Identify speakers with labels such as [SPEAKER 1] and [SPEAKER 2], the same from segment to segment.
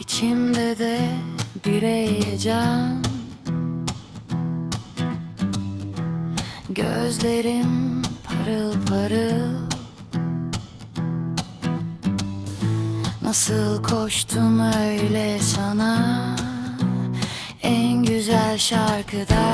[SPEAKER 1] İçimde de bir heyecan. Gözlerim parıl parıl. Nasıl koştum öyle sana? En güzel şarkıda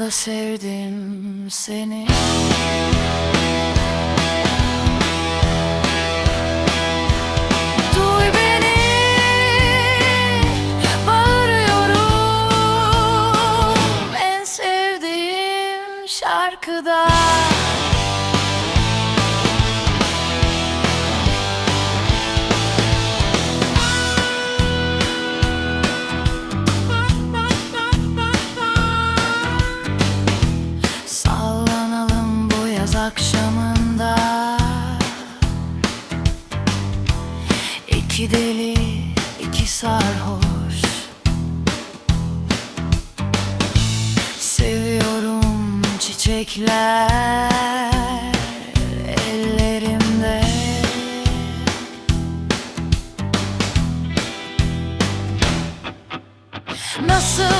[SPEAKER 1] da sevdim seni. Şarkıda İki deli, iki sarhoş. Seviyorum çiçekler ellerimde. Nasıl